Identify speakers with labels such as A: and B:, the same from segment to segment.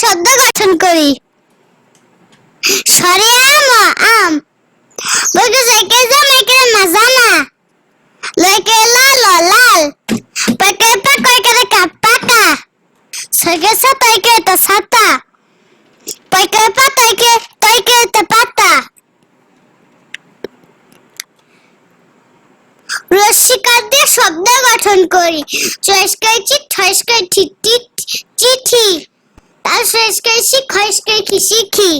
A: শব্দ গঠন করি। সরে আম আম। বইকে যাইকে যা মেকে মাজানা লইকে লাল। লাল পাকে পাকে রে কাপাকা সগে সা তাইকে তা সাতা পাকে পা তাইকে তা পাতা। রসিকা দিয়ে শব্দ গঠন করি। চয়েসকাই চিট ঠয়েসকাই ঠিক টিট চিঠি তার শেষকাই শিখ খয়েসকাই কি শিখি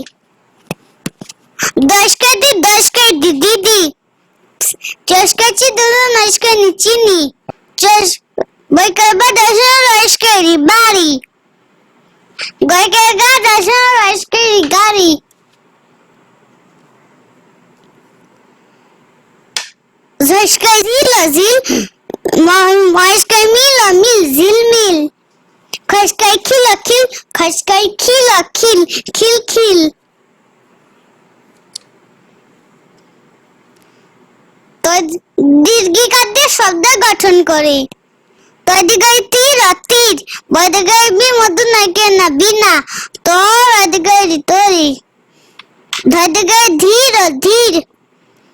A: দশকাই দি দশকাই দি দিদি চয়েসকাই দুটো নয়সকাই নি চিনি চয়েস বইকাই বা দশ রয়েসকাই রি বাড়ি গয়কাই গা দশ রয়েসকাই রি গাড়ি Zashkai zila zil, mashkai mila mil zil mil. Khashkai kila kil, khashkai kila kil, kil kil. তো দীর্ঘিকার দিয়ে শব্দ গঠন করে তদিগাই তীর তীর বদিগাই বি মধু নাকে না বিনা তোর অদিগাই তরি ধদিগাই ধীর ধীর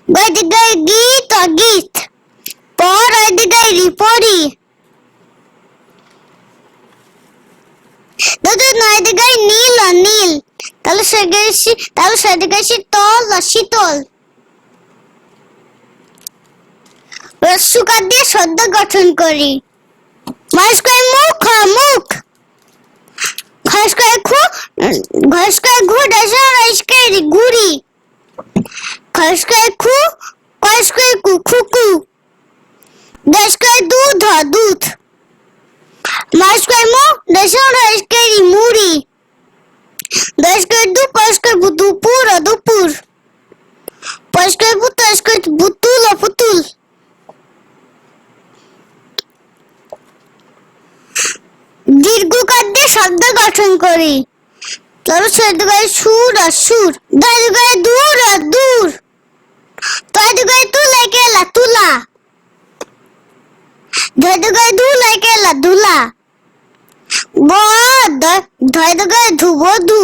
A: বদিগাই গীত সেগাইছি তাহলে সেদিগাইছি তল শীতল রস্যুকার দিয়ে শব্দ গঠন করি ঘষকায় মুখ মুখ ঘষকায় খু ঘষকায় ঘু ডাসা গুড়ি খসকায় খু কসকায় কু খুকু দশকায় দুধ দুধ মাসকায় মু ডাসা রসকায় মুড়ি দশকায় দু পশকায় দুপুর দুপুর পশকায় পুত তশকায় বুতুল পুতুল দীর্ঘকার দিয়ে শব্দ গঠন করি তবে সদ্যগায় সুর আর সুর দাদুগায় দূর আর দূর দাদুগায় তুলা কেলা তুলা দাদুগায় ধুলা কেলা ধুলা ব দাদুগায় ধুব ধু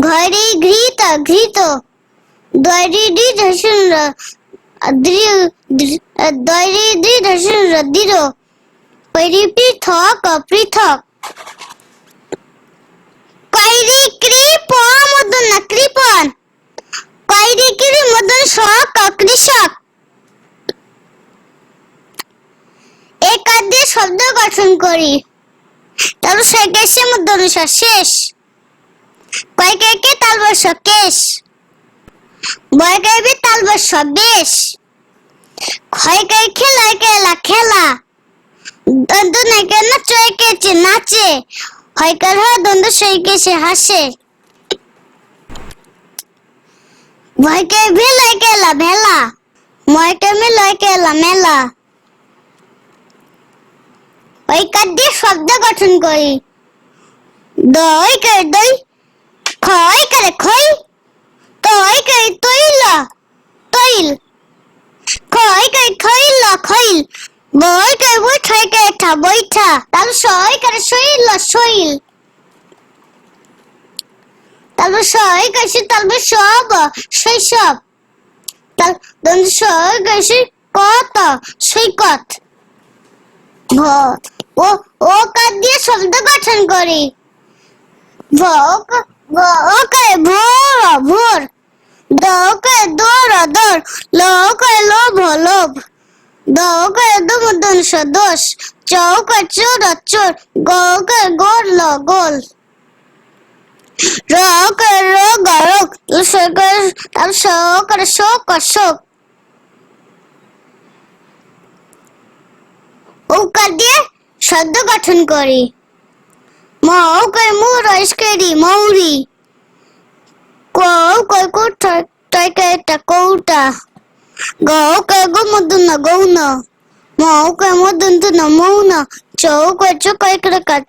A: ঘরে ঘৃত ঘৃত। পৃথক পৃথক কৈরি কৃপ মদন, কৃপন। কৈরি কৃ মদন শক কৃষক একাদ্যে শব্দ গঠন করি। তার শেষে মদন শেষ কয়কে তালবস কেশ। বয় গাইবে তালবস বেশ। ক্ষয় গাই খেলায় খেলা খেলা। দ্বন্দ্ব নাকে না চয়ে কেছে নাচে হয়কার হয় সই কেছে হাসে। ভয়কে ভেলায় কেলা ভেলা। ময়কে মেলা। ওই দিয়ে শব্দ গঠন করি? দই করে দই। খয় করে খই তই করে তৈলা, তৈল। খয় করে খইলা খইল বই করে বই ঠয় করে ঠা বইঠা তাহলে সই করে শৈল শৈল। তারপর সই গেছে তারপর সব শৈশব তারপর সই গেছে কত? সৈকত ও ও কার দিয়ে শব্দ গঠন করি? ভ ভ ও করে ভোর ভোর। দ করে দৌড় দৌড় ল করে লোভ। লোভ দ করে দুমদন দোষ। চৌক চোর চোর। গ করে গোল গোল র করে রোগ রোগ। স করে শোক শোক। উকার দিয়ে শব্দ গঠন করি। Mẫu cây mua rice cây maury. Cô cây cô trái trái cây ta cô ta. Gỗ cây có một đứa nào gỗ nào. Mẫu cây một đứa nào mẫu nào. Chỗ cây chỗ cây cái cả